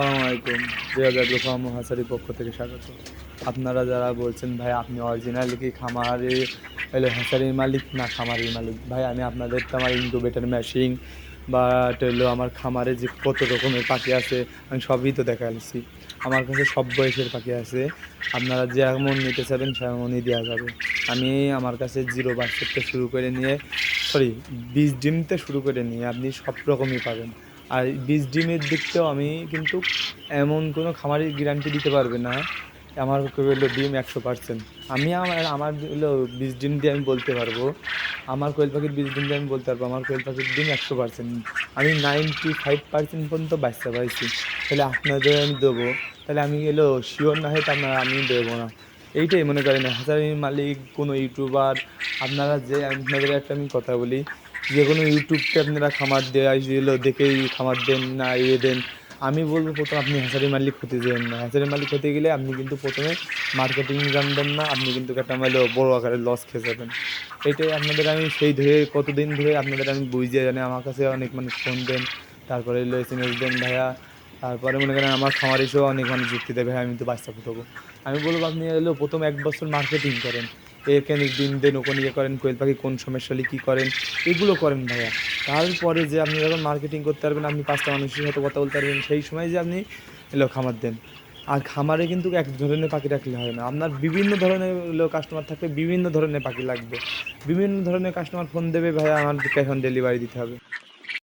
আলাইকুম। জিয়াদাদু ফার্ম পক্ষ থেকে স্বাগত। আপনারা যারা বলছেন, ভাই, আপনি অরিজিনালি কি খামারে? এলো হাসারির মালিক? না, খামারের মালিক। ভাই, আমি আপনাদের তো আমার ইনকুবেটার মেশিন বা হলো আমার খামারে যে কত রকমের পাখি আছে, আমি সবই তো দেখাচ্ছি আমার কাছে সব বয়সের পাখি আছে। আপনারা যেমন নিতে চাবেন সেমনই দেওয়া যাবে। আমি আমার কাছে জিরো বার্থ থেকে শুরু করে নিয়ে সরি বিশ ডিমতে শুরু করে নিয়ে আপনি সব রকমই পাবেন। আর বীজ ডিমের দিকটাও আমি কিন্তু এমন কোনো খামারের গ্যারান্টি দিতে পারবে না। আমার হলো ডিম একশো পার্সেন্ট আমি আমার আমার হলো বীজ ডিম দিয়ে আমি বলতে পারব। আমার কোয়েল পাখির বীজ ডিম দিয়ে আমি বলতে পারব, আমার কোয়েল পাখির ডিম একশো পার্সেন্ট আমি নাইনটি ফাইভ পার্সেন্ট পর্যন্ত বাচ্চা পাইছি। তাহলে আপনাদের আমি দেবো। তাহলে আমি এলো শিওর না হয় আপনার আমি দেবো না। এইটাই মনে করেন হাজারির মালিক, কোনো ইউটিউবার, আপনারা যে আপনাদের একটা আমি কথা বলি, যে কোনো ইউটিউবকে আপনারা খামার দেওয়া এলো দেখেই খামার দেন না ইয়ে দেন, আমি বলব প্রথম আপনি হাজারি মালিক হতে যাবেন না। হাজারি মালিক হতে গেলে আপনি কিন্তু প্রথমে মার্কেটিং জানবেন না, আপনি কিন্তু একটা মানে বড় আকারে লস খেয়ে যাবেন। এইটাই আপনাদের আমি সেই ধরে, কতদিন ধরে আপনাদের আমি বুঝিয়ে জানি, আমার কাছে অনেক মানুষ ফোন দেন, তারপরে এলো এস এম এস দেন, ভাইয়া তারপরে মনে করেন আমার খামার এসেও অনেক মানুষ যুক্তি দেবে ভাই, আমি তো বাচ্চা ফুটাবো আমি বলব, আপনি এলো প্রথম এক বছর মার্কেটিং করেন। এখানে দিন দেন, ওখানে ইয়ে করেন, কোয়েল পাখি কোন সমস্যা হলে কী করেন? এগুলো করেন ভাইয়া। তারপরে যে আপনি যখন মার্কেটিং করতে পারবেন, আপনি পাঁচটা মানুষের সাথে কথা বলতে পারবেন, সেই সময় যে আপনি এলো খামার দেন। আর খামারে কিন্তু এক ধরনের পাখি রাখলে হয় না। আপনার বিভিন্ন ধরনের কাস্টমার থাকবে বিভিন্ন ধরনের পাখি লাগবে। বিভিন্ন ধরনের কাস্টমার ফোন দেবে ভাইয়া, আমার ক্যাশ অন ডেলিভারি দিতে হবে।